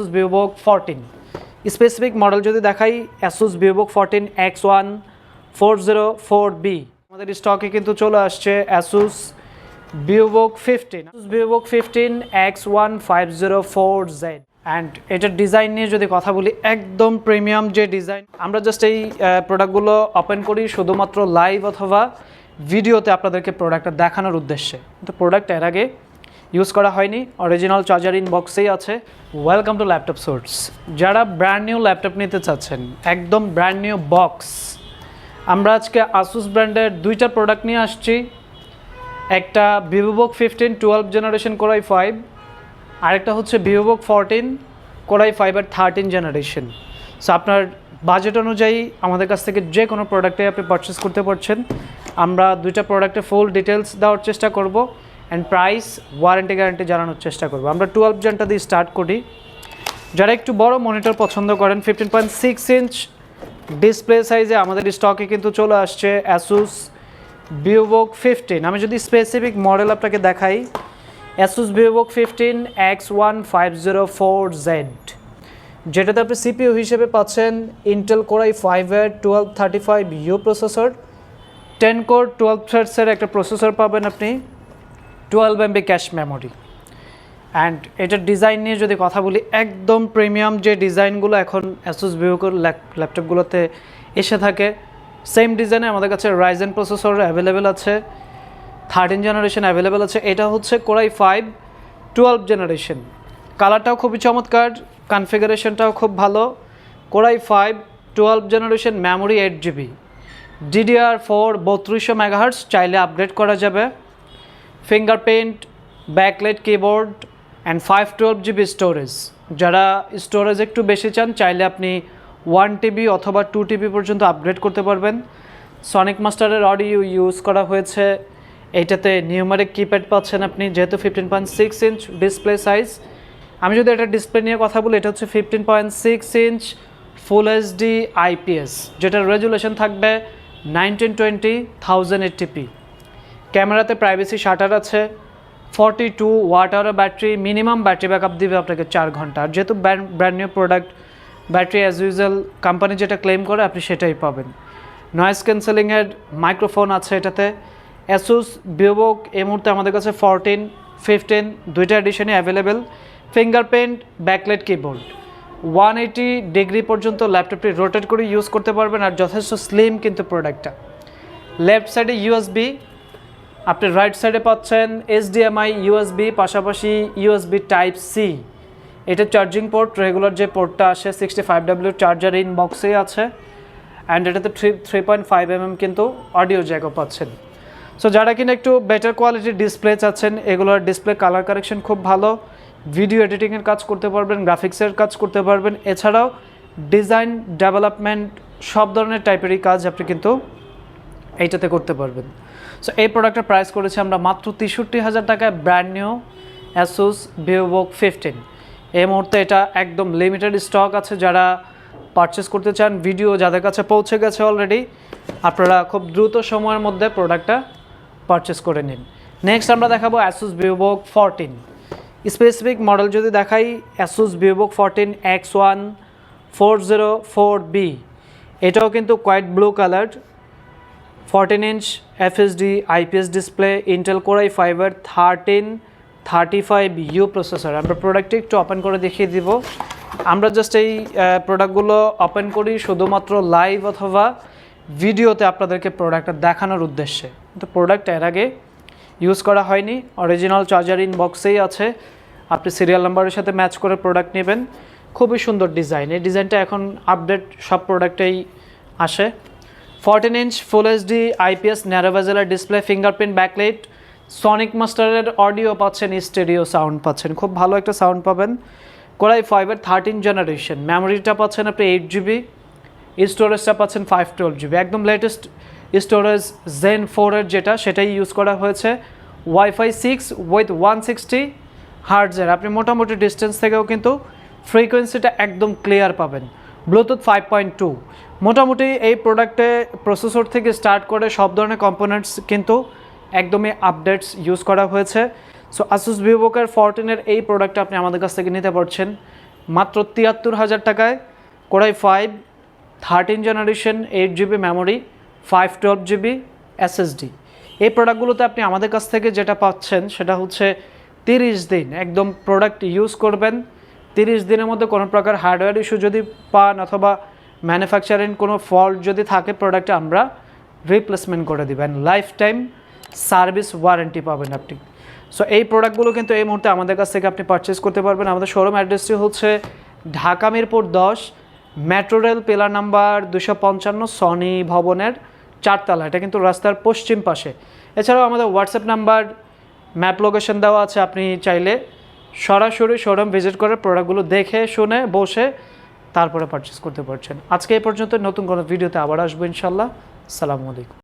Asus Vivobook fourteen specific model যদি দেখাই Asus Vivobook fourteen X one four zero four B আমাদের স্টকে কিন্তু চলে আসছে Asus Vivobook fifteen Asus Vivobook fifteen X one five zero four Z and এটার design নিয়ে যদি কথা বলি, একদম প্রিমিয়াম যে ডিজাইন আমরা জাস্ট এই প্রোডাক্টগুলো ওপেন করি শুধুমাত্র লাইভ অথবা ভিডিওতে আপনাদেরকে প্রোডাক্টটা দেখানোর উদ্দেশ্যে। কিন্তু প্রোডাক্টের আগে ইউজ করা হয়নি। অরিজিনাল চার্জার ইন বক্সেই আছে। ওয়েলকাম টু ল্যাপটপ সোর্স যারা ব্র্যান্ড নিউ ল্যাপটপ নিতে চাচ্ছেন, একদম ব্র্যান্ড নিউ বক্স আমরা আজকে আসুস ব্র্যান্ডের দুইটা প্রোডাক্ট নিয়ে আসছি। একটা Vivobook fifteen twelve generation core i five আরেকটা হচ্ছে ভিভোবুক ফোরটিন কোরাই ফাইভের থার্টিন জেনারেশন সো আপনার বাজেট অনুযায়ী আমাদের কাছ থেকে যে কোনো প্রোডাক্টে আপনি পারচেস করতে পারছেন। আমরা দুইটা প্রোডাক্টে ফুল ডিটেলস দেওয়ার চেষ্টা করব। অ্যান্ড প্রাইস ওয়ারেন্টি গ্যারান্টি জানানোর চেষ্টা করব। আমরা টুয়েলভ জেনটা দিয়ে স্টার্ট করি। যারা একটু বড় মনিটর পছন্দ করেন fifteen point six inch display সাইজে আমাদের স্টকে কিন্তু চলে আসছে অ্যাসুস ভিভোক ফিফটিন আমি যদি স্পেসিফিক মডেল আপনাকে দেখাই Asus Vivobook fifteen X one five zero four Z যেটাতে আপনি সিপিইউ হিসেবে পাচ্ছেন ইন্টেল কোরাই ফাইভের twelve thirty five U processor ten core twelve থ্রেডসের একটা প্রসেসর পাবেন আপনি। Twelve MB cache memory. And এটার ডিজাইন নিয়ে যদি কথা বলি, একদম প্রিমিয়াম যে ডিজাইনগুলো এখন অ্যাসুস ভিভোর ল্যাপটপগুলোতে এসে থাকে সেম ডিজাইনে আমাদের কাছে রাইজেন প্রসেসর অ্যাভেলেবেল আছে থার্টিন জেনারেশন অ্যাভেলেবেল আছে, এটা হচ্ছে কোরাই ফাইভ টুয়েলভ জেনারেশন কালারটাও খুবই চমৎকার কনফিগারেশনটাও খুব ভালো core i five twelve generation memory eight GB DDR four বত্রিশশো মেগাহার্স চাইলে আপগ্রেড করা যাবে। Fingerprint backlit keyboard and five twelve GB storage যারা স্টোরেজ একটু বেশি চান, চাইলে আপনি ওয়ান টিবি অথবা টু টিবি পর্যন্ত আপগ্রেড করতে পারবেন। সনিক মাস্টারের অডিও ইউজ করা হয়েছে। এইটাতে নিউমারিক কিপ্যাড পাচ্ছেন আপনি, যেহেতু fifteen point six inch display size আমি যদি এটা ডিসপ্লে নিয়ে কথা বলি, এটা হচ্ছে fifteen point six inch full HD IPS যেটার রেজুলেশন থাকবে nineteen twenty thousand eighty p ক্যামেরাতে প্রাইভেসি শাটার আছে forty two watt hour battery minimum battery backup দিবে আপনাকে চার ঘণ্টা। আর যেহেতু brand new product battery as usual company যেটা ক্লেম করে, আপনি সেটাই পাবেন। নয়েজ ক্যান্সেলিংয়ের মাইক্রোফোন আছে এটাতে। অ্যাসুস ভিভোক এই মুহূর্তে আমাদের কাছে ফোরটিন ফিফটিন দুইটা এডিশনে available fingerprint backlit keyboard one eighty degree পর্যন্ত ল্যাপটপটি রোটেট করে ইউজ করতে পারবেন, আর যথেষ্ট স্লিম কিন্তু প্রোডাক্টটা লেফট সাইডে ইউএসবি আপনি রাইট সাইডে পাচ্ছেন এইচডিএমআই ইউএসবি পাশাপাশি ইউএসবি টাইপ সি এটা চার্জিং পোর্ট রেগুলার যে পোর্টটা আসে sixty five W charger in বক্সেই আছে। অ্যান্ড এটাতে three three point five mm কিন্তু অডিও জ্যাকও পাচ্ছেন। সো যারা কিনা একটু বেটার কোয়ালিটির ডিসপ্লে চাচ্ছেন, এগুলোর ডিসপ্লে কালার কারেকশন খুব ভালো। ভিডিও এডিটিংয়ের কাজ করতে পারবেন গ্রাফিক্সের কাজ করতে পারবেন। এছাড়াও ডিজাইন ডেভেলপমেন্ট সব ধরনের টাইপেরই কাজ আপনি কিন্তু এইটাতে করতে পারবেন। সো এই প্রোডাক্টের প্রাইস করেছি আমরা মাত্র তেষট্টি হাজার টাকায় brand new Asus Vivobook fifteen এই মুহূর্তে এটা একদম লিমিটেড স্টক আছে যারা পারচেস করতে চান ভিডিও যাদের কাছে পৌঁছে গেছে অলরেডি আপনারা খুব দ্রুত সময়ের মধ্যে প্রোডাক্টটা পারচেস করে নিন। নেক্সট আমরা দেখাবো Asus Vivobook fourteen specific model যদি দেখাই Asus Vivobook fourteen X one four zero four B এটাও কিন্তু quite blue colour fourteen inch FSD IPS display Intel core i fibre thirteen thirty five U processor আমরা প্রোডাক্টটি একটু open করে দেখিয়ে দিব। আমরা জাস্ট এই প্রোডাক্টগুলো ওপেন করি শুধুমাত্র লাইভ অথবা ভিডিওতে আপনাদেরকে প্রোডাক্টটা দেখানোর উদ্দেশ্যে। কিন্তু প্রোডাক্টের আগে ইউজ করা হয়নি। অরিজিনাল চার্জার ইন বক্সেই আছে। আপনি সিরিয়াল নাম্বারের সাথে ম্যাচ করে প্রোডাক্ট নেবেন। খুবই সুন্দর ডিজাইন এই ডিজাইনটা এখন আপডেট সব প্রোডাক্টেই আসে। Fourteen inch full HD IPS ন্যারোভেজেলার display fingerprint backlight Sonic মাস্টারের অডিও পাচ্ছেন স্টেডিও সাউন্ড পাচ্ছেন। খুব ভালো একটা সাউন্ড পাবেন। কোরাই ফাইভের থার্টিন জেনারেশন মেমোরিটা পাচ্ছেন আপনি এইট জিবি স্টোরেজটা পাচ্ছেন ফাইভ টুয়েলভ জিবি একদম লেটেস্ট স্টোরেজ জেন ফোরের যেটা, সেটাই ইউজ করা হয়েছে। Wifi six with one sixty হার্টজের আপনি মোটামুটি ডিস্টেন্স থেকেও কিন্তু ফ্রিকোয়েন্সিটা একদম ক্লিয়ার পাবেন। ব্লুটুথ ফাইভ পয়েন্ট টু মোটামুটি এই প্রোডাক্টে প্রসেসর থেকে স্টার্ট করে সব ধরনের কম্পোনেন্টস কিন্তু একদমই আপডেটস ইউজ করা হয়েছে। সো আসুস ভিভোকার ফোরটিনের এই প্রোডাক্টটা আপনি আমাদের কাছ থেকে নিতে পারছেন। মাত্র তিয়াত্তর হাজার টাকায়। Core i five thirteen generation eight GB memory five twelve GB SSD এই প্রোডাক্টগুলোতে আপনি আমাদের কাছ থেকে যেটা পাচ্ছেন সেটা হচ্ছে তিরিশ দিন একদম প্রোডাক্ট ইউজ করবেন। তিরিশ দিনের মধ্যে কোনো প্রকার হার্ডওয়্যার ইস্যু যদি পান অথবা ম্যানুফ্যাকচারিং কোনো ফল্ট যদি থাকে প্রোডাক্টে আমরা রিপ্লেসমেন্ট করে দিবেন। লাইফ টাইম সার্ভিস ওয়ারেন্টি পাবেন আপনি। সো এই প্রোডাক্টগুলো কিন্তু এই মুহূর্তে আমাদের কাছ থেকে আপনি পারচেস করতে পারবেন। আমাদের শোরুম অ্যাড্রেসটি হচ্ছে ঢাকা মিরপুর দশ মেট্রো রেল পিলার নাম্বার দুশো পঞ্চান্ন সনি ভবনের চারতলা। এটা কিন্তু রাস্তার পশ্চিম পাশে। এছাড়াও আমাদের হোয়াটসঅ্যাপ নাম্বার ম্যাপ লোকেশন দেওয়া আছে। আপনি চাইলে সরাসরি শোরুম ভিজিট করে প্রোডাক্টগুলো দেখে, শুনে, বসে তারপরে পারচেস করতে পারছেন। আজকে এই পর্যন্ত, নতুন কোনো ভিডিওতে আবার আসব ইনশাল্লাহ সালামু আলাইকুম।